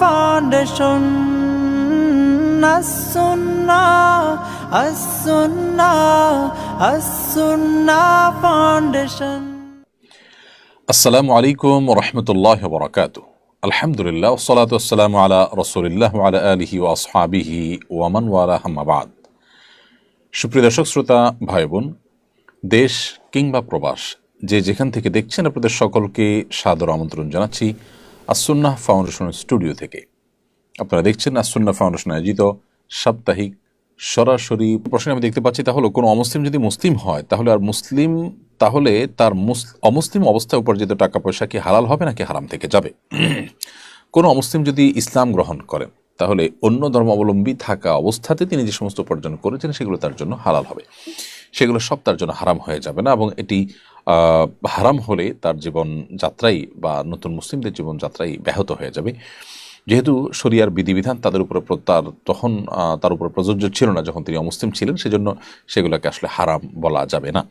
Foundation foundation আসসালামু আলাইকুম রহমতুল্লাহ বরাকাত আলহামদুলিল্লাহ সালাত আসসালাম আলা রসুলিল্লাহ আলা আলহি ও আসহাবিহি ওয়ামান ওয়ালা হামাবাদ সুপ্রিয় দর্শক শ্রোতা ভাই বোন দেশ কিংবা প্রবাস, যে যেখান থেকে দেখছেন আপনাদের সকলকে সাদর আমন্ত্রণ জানাচ্ছি আসুন্নাহ ফাউন্ডেশনের স্টুডিও থেকে। আপনারা দেখছেন আসুন্না ফাউন্ডেশন আয়োজিত সাপ্তাহিক সরাসরি প্রশ্নে আমি দেখতে পাচ্ছি, তাহলে কোনো অমুসলিম যদি মুসলিম হয়, তাহলে আর মুসলিম, তাহলে তার মুস- অমুসলিম অবস্থায় উপার্জিত টাকা পয়সা কি হালাল হবে নাকি হারাম থেকে যাবে? কোনো অমুসলিম যদি ইসলাম গ্রহণ করেন তাহলে অন্য ধর্মাবলম্বী থাকা অবস্থাতে তিনি যে সমস্ত উপার্জন করেছেন, সেগুলো তার জন্য হালাল হবে। সেগুলো সব তার জন্য হারাম হয়ে যাবে না এবং এটি হারাম হলে তার জীবন যাত্রাই বা নতুন মুসলিমদের জীবন যাত্রাই ব্যাহত হয়ে যাবে। যেহেতু শরিয়ার বিধিবিধান তাদের উপরে প্র- তার তখন তার উপরে প্রযোজ্য ছিল না যখন তিনি অমুসলিম ছিলেন, সেজন্য সেগুলোকে আসলে হারাম বলা যাবে না।